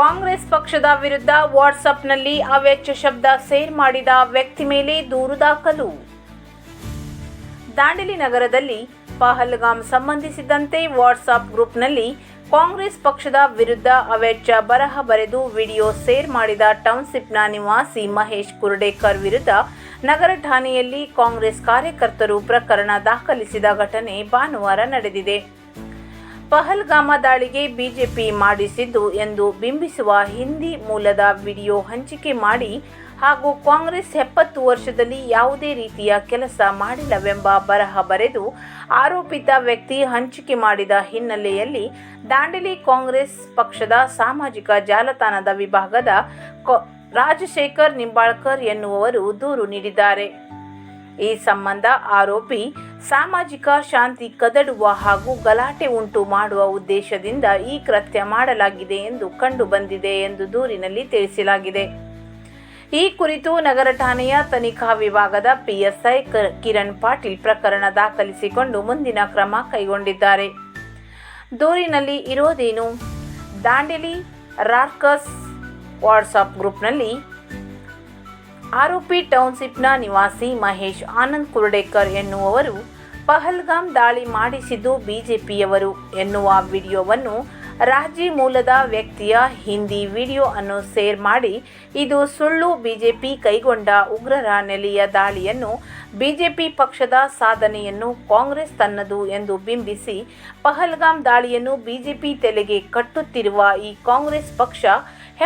ಕಾಂಗ್ರೆಸ್ ಪಕ್ಷದ ವಿರುದ್ಧ ವಾಟ್ಸಪ್ನಲ್ಲಿ ಅವೆಚ್ಚ ಶಬ್ದ ಸೇರ್ ಮಾಡಿದ ವ್ಯಕ್ತಿ ಮೇಲೆ ದೂರು ದಾಖಲು. ದಾಂಡೇಲಿ ನಗರದಲ್ಲಿ ಪಹಲ್ಗಾಮ್ ಸಂಬಂಧಿಸಿದಂತೆ ವಾಟ್ಸಾಪ್ ಗ್ರೂಪ್ನಲ್ಲಿ ಕಾಂಗ್ರೆಸ್ ಪಕ್ಷದ ವಿರುದ್ಧ ಅವೆಚ್ಚ ಬರಹ ಬರೆದು ವಿಡಿಯೋ ಸೇರ್ ಮಾಡಿದ ಟೌನ್ಶಿಪ್ನ ನಿವಾಸಿ ಮಹೇಶ್ ಕುರ್ಡೇಕರ್ ವಿರುದ್ಧ ನಗರ ಠಾಣೆಯಲ್ಲಿ ಕಾಂಗ್ರೆಸ್ ಕಾರ್ಯಕರ್ತರು ಪ್ರಕರಣ ದಾಖಲಿಸಿದ ಘಟನೆ ಭಾನುವಾರ ನಡೆದಿದೆ. ಪಹಲ್ಗಾಮ ದಾಳಿಗೆ ಬಿಜೆಪಿ ಮಾಡಿಸಿದ್ದು ಎಂದು ಬಿಂಬಿಸುವ ಹಿಂದಿ ಮೂಲದ ವಿಡಿಯೋ ಹಂಚಿಕೆ ಮಾಡಿ ಹಾಗೂ ಕಾಂಗ್ರೆಸ್ ಎಪ್ಪತ್ತು ವರ್ಷದಲ್ಲಿ ಯಾವುದೇ ರೀತಿಯ ಕೆಲಸ ಮಾಡಿಲ್ಲವೆಂಬ ಬರಹ ಬರೆದು ಆರೋಪಿತ ವ್ಯಕ್ತಿ ಹಂಚಿಕೆ ಮಾಡಿದ ಹಿನ್ನೆಲೆಯಲ್ಲಿ ದಾಂಡೇಲಿ ಕಾಂಗ್ರೆಸ್ ಪಕ್ಷದ ಸಾಮಾಜಿಕ ಜಾಲತಾಣದ ವಿಭಾಗದ ರಾಜಶೇಖರ್ ನಿಂಬಾಳ್ಕರ್ ಎನ್ನುವವರು ದೂರು ನೀಡಿದ್ದಾರೆ. ಈ ಸಂಬಂಧ ಆರೋಪಿ ಸಾಮಾಜಿಕ ಶಾಂತಿ ಕದಡುವ ಹಾಗೂ ಗಲಾಟೆ ಉಂಟು ಮಾಡುವ ಉದ್ದೇಶದಿಂದ ಈ ಕೃತ್ಯ ಮಾಡಲಾಗಿದೆ ಎಂದು ಕಂಡು ಬಂದಿದೆ ಎಂದು ದೂರಿನಲ್ಲಿ ತಿಳಿಸಲಾಗಿದೆ. ಈ ಕುರಿತು ನಗರ ಠಾಣೆಯ ತನಿಖಾ ವಿಭಾಗದ ಪಿಎಸ್ಐ ಕಿರಣ್ ಪಾಟೀಲ್ ಪ್ರಕರಣ ದಾಖಲಿಸಿಕೊಂಡು ಮುಂದಿನ ಕ್ರಮ ಕೈಗೊಂಡಿದ್ದಾರೆ. ದೂರಿನಲ್ಲಿ ಇರೋದೇನು? ದಾಂಡೇಲಿ ರಾರ್ಕಸ್ ವಾಟ್ಸಾಪ್ ಗ್ರೂಪ್ನಲ್ಲಿ ಆರೋಪಿ ಟೌನ್ಶಿಪ್ನ ನಿವಾಸಿ ಮಹೇಶ್ ಆನಂದ್ ಕುರ್ಡೇಕರ್ ಎನ್ನುವವರು ಪಹಲ್ಗಾಮ್ ದಾಳಿ ಮಾಡಿಸಿದ್ದು ಬಿಜೆಪಿಯವರು ಎನ್ನುವ ವಿಡಿಯೋವನ್ನು ರಾಜಿ ಮೂಲದ ವ್ಯಕ್ತಿಯ ಹಿಂದಿ ವಿಡಿಯೋ ಅನ್ನು ಶೇರ್ ಮಾಡಿ, ಇದು ಸುಳ್ಳು ಬಿಜೆಪಿ ಕೈಗೊಂಡ ಉಗ್ರರ ನೆಲೆಯ ದಾಳಿಯನ್ನು ಬಿಜೆಪಿ ಪಕ್ಷದ ಸಾಧನೆಯನ್ನು ಕಾಂಗ್ರೆಸ್ ತನ್ನದು ಎಂದು ಬಿಂಬಿಸಿ ಪಹಲ್ಗಾಮ್ ದಾಳಿಯನ್ನು ಬಿಜೆಪಿ ತಲೆಗೆ ಕಟ್ಟುತ್ತಿರುವ ಈ ಕಾಂಗ್ರೆಸ್ ಪಕ್ಷ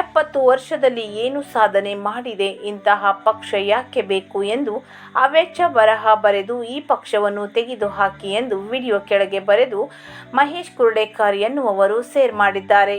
ಎಪ್ಪತ್ತು ವರ್ಷದಲ್ಲಿ ಏನು ಸಾಧನೆ ಮಾಡಿದೆ, ಇಂತಹ ಪಕ್ಷ ಯಾಕೆ ಬೇಕು ಎಂದು ಅವೆಚ್ಚ ಬರಹ ಬರೆದು ಈ ಪಕ್ಷವನ್ನು ತೆಗೆದುಹಾಕಿ ಎಂದು ವಿಡಿಯೋ ಕೆಳಗೆ ಬರೆದು ಮಹೇಶ್ ಕುರ್ಡೇಕರ್ ಎನ್ನುವವರು ಸೇರ್ ಮಾಡಿದ್ದಾರೆ.